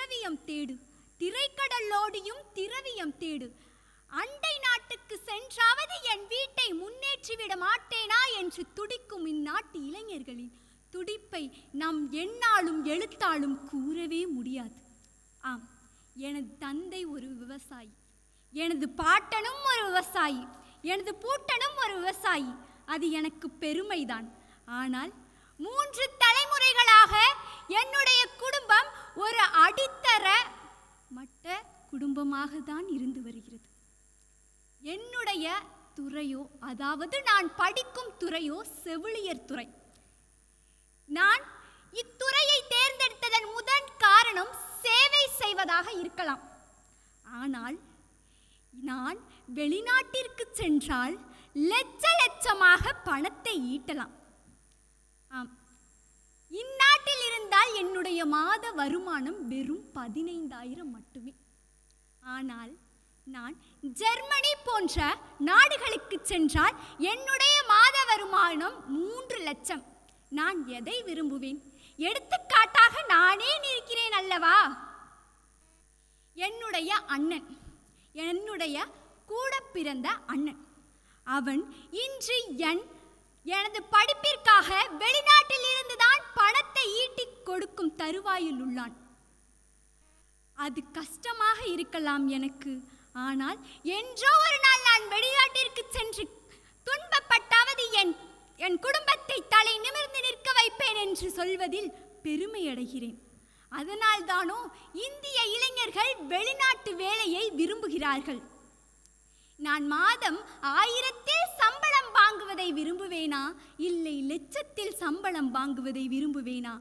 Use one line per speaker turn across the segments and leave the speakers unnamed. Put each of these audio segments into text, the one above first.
திரவியம் தேடு. திரைக்கடலோடியும் திரவியம் தேடு. அண்டை நாட்டுக்கு சென்றாவது என் வீட்டை முன்னேற்றிவிட மாட்டேனா என்று துடிக்கும் இந்நாட்டு இளைஞர்களின் துடிப்பை நாம் எண்ணாலும் எழுத்தாலும் கூறவே முடியாது. ஆம் எனது தந்தை ஒரு விவசாயி. எனது பாட்டனும் ஒரு விவசாயி. எனது பூட்டனும் ஒரு விவசாயி. அது எனக்கு பெருமைதான். ஆனால் மூன்று தலைமுறைகளாக என்னுடைய குடும்பம் ஒரு அடித்தர மட்ட குடும்பமாக தான் இருந்து வருகிறது. என்னுடைய துறையோ அதாவது நான் படிக்கும் துறையோ செவிலியர் துறை. நான் இத்துறையை தேர்ந்தெடுத்ததன் முதன் காரணம் சேவை செய்வதாக இருக்கலாம். ஆனால் நான் வெளிநாட்டிற்கு சென்றால் லட்ச லட்சமாக பணத்தை ஈட்டலாம். ஆம். இந்நாட்டு ஆனால் என்னுடைய மாத வருமானம் வெறும் பதினைந்தாயிரம் மட்டுமே. ஆனால் நான் ஜெர்மனி போன்ற நாடுகளுக்கு சென்றால் என்னுடைய மாத வருமானம் மூன்று லட்சம். நான் எதை விரும்புவேன்? எடுத்துக்காட்டாக நானே நிற்கிறேன் அல்லவா? என்னுடைய அண்ணன் என்னுடைய கூட பிறந்த அண்ணன். அவன் இன்று என் எனது படிப்பிற்காக தருவாயில் உள்ளான் அது கஷ்டமாக இருக்கலாம் எனக்கு. ஆனால் என்றோ ஒரு நாள் நான் வெளிநாட்டிற்கு சென்று துன்பப்பட்டாவது என் என் குடும்பத்தை தலை நிமிர்ந்து நிற்க வைப்பேன் என்று சொல்வதில் பெருமை அடைகிறேன். அதனால்தானோ இந்திய இளைஞர்கள் வெளிநாட்டு வேலையை விரும்புகிறார்கள். நான் மாதம் ஆயிரத்தி லட்சத்தில் சம்பளம் வாங்குவதை விரும்புவேனா?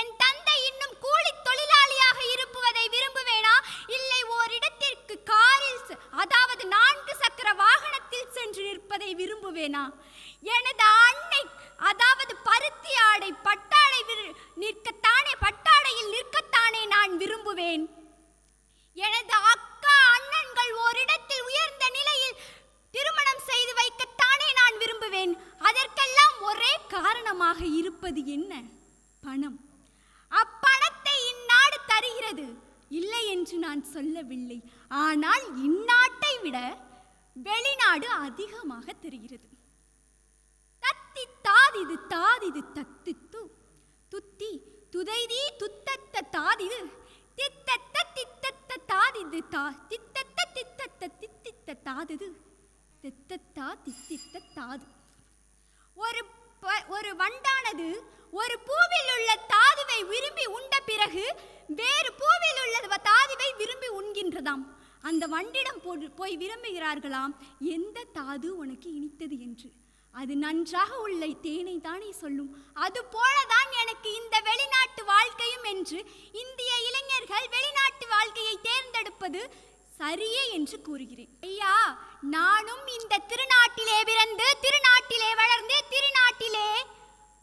என் தந்தை இன்னும் கூலி காரணமாக என்ன? பணம். அப்பணத்தை இந்நாடு தருகிறது. இல்லை என்று நான் சொல்லவில்லை. ஆனால் இந்நாட்டை விட வெளிநாடு அதிகமாக தருகிறது. தத்தி தாதிது தாதிது தத்தித்து. துத்தி துதைதி துத்தத்த தாதிது. தித்தத்த தித்தத்த தாதிது தா தித்தத்த தித்தத்த தித்தித்த தாதிது. தித்தத்தா தித்தித்த தாது. ஒரு ஒரு வண்டானது ஒரு பூவில் உள்ள தாதுவை விரும்பி உண்ட பிறகு வேறு பூவில் உள்ள தாதுவை விரும்பி உண்கின்றதாம். அந்த வண்டிடம் போ- போய் விரும்புகிறார்களாம் எந்த தாது உனக்கு இனித்தது என்று? அது நன்றாக உள்ள தேனை தானே சொல்லும். அது போலதான் எனக்கு இந்த வெளிநாட்டு வாழ்க்கையும் என்று இந்திய இளைஞர்கள் வெளிநாட்டு வாழ்க்கையை தேர்ந்தெடுப்பது சரியே என்று கூறுகிறேன். ஐயா நானும் இந்த திருநாட்டிலே பிறந்து திருநாட்டிலே வளர்ந்து திருநாட்டிலே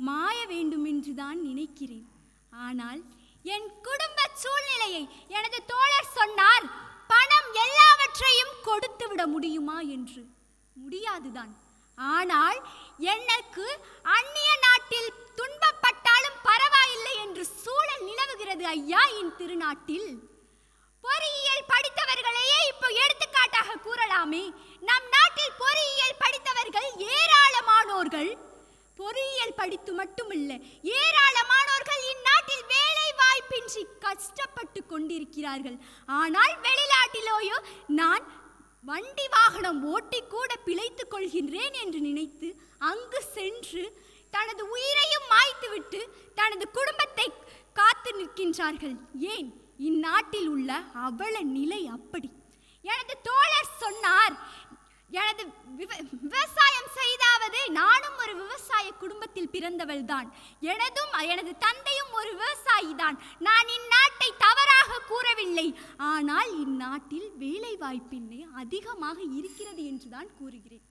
மாய வேண்டும் என்றுதான் நினைக்கிறேன். ஆனால் என் குடும்ப சூழ்நிலையை எனது தோழர் சொன்னால் பணம் எல்லாவற்றையும் கொடுத்து விட முடியுமா? என்று. முடியாதுதான். ஆனால் எனக்கு அந்நிய நாட்டில் துன்பப்பட்டாலும் பரவாயில்லை என்று சூழல் நிலவுகிறது ஐயா என் திருநாட்டில். பொறி இப்போ எடுத்துக்காட்டாக கூறலாமே. நம் நாட்டில் பொறியியல் படித்தவர்கள் ஏராளமானோர்கள். பொறியியல் படித்து மட்டுமில்லை ஏராளமானோர்கள் இந்நாட்டில் வேலை வாய்ப்பின்றி கஷ்டப்பட்டு கொண்டிருக்கிறார்கள். ஆனால் வெளிநாட்டிலோயோ நான் வண்டி வாகனம் ஓட்டி கூட பிழைத்துக் கொள்கின்றேன் என்று நினைத்து அங்கு சென்று தனது உயிரையும் மாய்த்துவிட்டு தனது குடும்பத்தை காத்து நிற்கின்றார்கள். ஏன்? இந்நாட்டில் உள்ள அவல நிலை அப்படி. எனது தோழர் சொன்னார் எனது விவ- விவசாயம் செய்தாவது நானும் ஒரு விவசாய குடும்பத்தில் பிறந்தவள் தான் எனதும் எனது தந்தையும் ஒரு விவசாயி தான் நான் இந்நாட்டை தவறாக கூறவில்லை. ஆனால் இந்நாட்டில் வேலை வாய்ப்பின்மை அதிகமாக இருக்கிறது என்றுதான் கூறுகிறேன்.